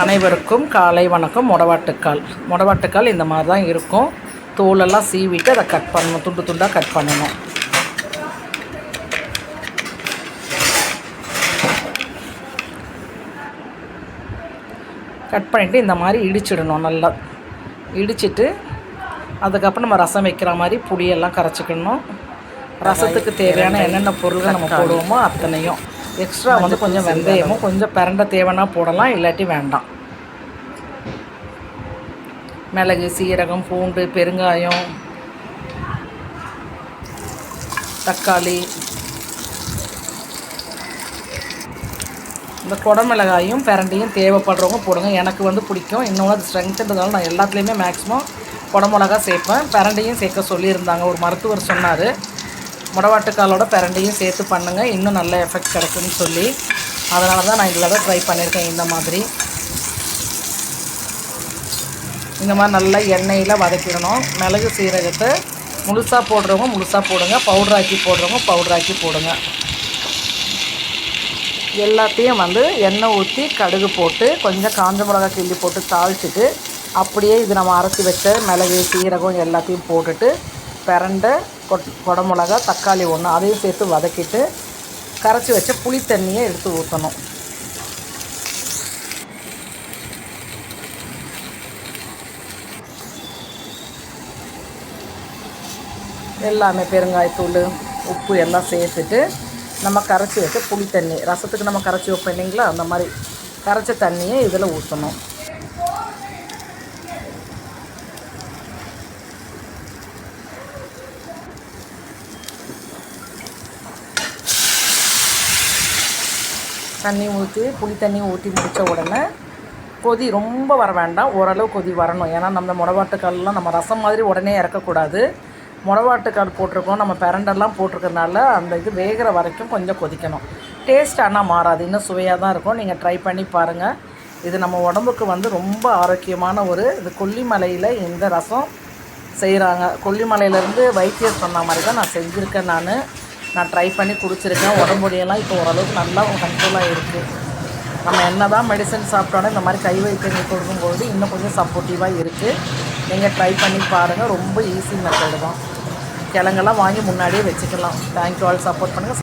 அனைவருக்கும் காலை வணக்கம் மொடவாட்டுக்கால். மொடவாட்டுக்கால் இந்த மாதிரி தான் இருக்கும். தோலெல்லாம் சீவிட்டு அதை கட் பண்ணணும் துண்டு துண்டாக கட் பண்ணணும். கட் பண்ணிவிட்டு இந்த மாதிரி இடிச்சிடணும் நல்லா. இடிச்சிட்டு அதுக்கப்புறம் நம்ம ரசம் வைக்கிற மாதிரி புளியெல்லாம் கரைச்சிக்கணும். ரசத்துக்கு தேவையான என்னென்ன பொருள்கள் நம்ம போடுவோமோ அத்தனையும். எக்ஸ்ட்ரா வந்து கொஞ்சம் வெந்தயமும் கொஞ்சம் பிரண்டை தேவைன்னா போடலாம் இல்லாட்டி வேண்டாம். மிளகு சீரகம் பூண்டு பெருங்காயம் தக்காளி இந்த குடமிளகாயும் பிரண்டையும் தேவைப்படுறவங்க போடுங்க. எனக்கு வந்து பிடிக்கும். இன்னொன்று அது ஸ்ட்ரென்த்துன்றதால நான் எல்லாத்துலேயுமே மேக்ஸிமம் குடமிளகா சேர்ப்பேன். பிரண்டையும் சேர்க்க சொல்லியிருந்தாங்க. ஒரு மருத்துவர் சொன்னார். முடவாட்டுக்காலோட பிரண்டையும் சேர்த்து பண்ணுங்கள் இன்னும் நல்ல எஃபெக்ட் கிடைக்கும்னு சொல்லி. அதனால தான் நான் இதில் தான் ட்ரை பண்ணியிருக்கேன் இந்த மாதிரி. இந்த மாதிரி நல்லா எண்ணெயில் வதக்கிடணும். மிளகு சீரகத்தை முழுசாக போடுறவங்க முழுசாக போடுங்க. பவுட்ராக்கி போடுறவங்க பவுட்ராக்கி போடுங்க. எல்லாத்தையும் வந்து எண்ணெய் ஊற்றி கடுகு போட்டு கொஞ்சம் காஞ்ச மிளகா கிள்ளி போட்டு தாளிச்சிட்டு அப்படியே இது நம்ம அரைச்சி வச்ச மிளகு சீரகம் எல்லாத்தையும் போட்டுட்டு பிரண்டை கொடமிளகா தக்காளி ஒன்று அதையும் சேர்த்து வதக்கிட்டு கரைச்சி வச்ச புளி தண்ணியை எடுத்து ஊற்றணும் எல்லாமே பெருங்காயத்தூள் உப்பு எல்லாம் சேர்த்துட்டு நம்ம கரைச்சி வச்ச புளி தண்ணி ரசத்துக்கு நம்ம கரைச்சி வைப்போம் இல்லைங்களா? அந்த மாதிரி கரைச்ச தண்ணியை இதில் ஊற்றணும் தண்ணி ஊற்றி புளி தண்ணி ஊற்றி முடித்த உடனே கொதி ரொம்ப வர வேண்டாம். ஓரளவு கொதி வரணும். ஏன்னா நம்ம முடவாட்டுக்கால்லாம் நம்ம ரசம் மாதிரி உடனே இறக்கக்கூடாது. முடவாட்டுக்கால் போட்டிருக்கோம். நம்ம பிரண்டெல்லாம் போட்டிருக்கறனால அந்த இது வேகிற வரைக்கும் கொஞ்சம் கொதிக்கணும். டேஸ்ட் ஆனால் மாறாது. இன்னும் சுவையாக தான் இருக்கும். நீங்கள் ட்ரை பண்ணி பாருங்கள் இது நம்ம உடம்புக்கு வந்து ரொம்ப ஆரோக்கியமான ஒரு இது கொல்லிமலையில் இந்த ரசம் செய்கிறாங்க கொல்லிமலையிலேருந்து வைத்தியர் சொன்ன மாதிரி தான் நான் செஞ்சுருக்கேன் நான். நான் ட்ரை பண்ணி குடிச்சிருக்கேன். உடம்புடையெல்லாம் இப்போ ஓரளவுக்கு நல்லா கண்ட்ரோலாக இருக்குது நம்ம என்ன தான் மெடிசன் சாப்பிட்டோன்னே இந்த மாதிரி கை வைத்தியங்கள் கொடுக்கும்போது இன்னும் கொஞ்சம் சப்போர்ட்டிவாக இருக்குது நீங்கள் ட்ரை பண்ணி பாருங்கள் ரொம்ப ஈஸி மெத்தடு தான். கிழங்கெல்லாம் வாங்கி முன்னாடியே வச்சுக்கலாம். தேங்க்யூ ஆல் சப்போர்ட் பண்ணுங்கள்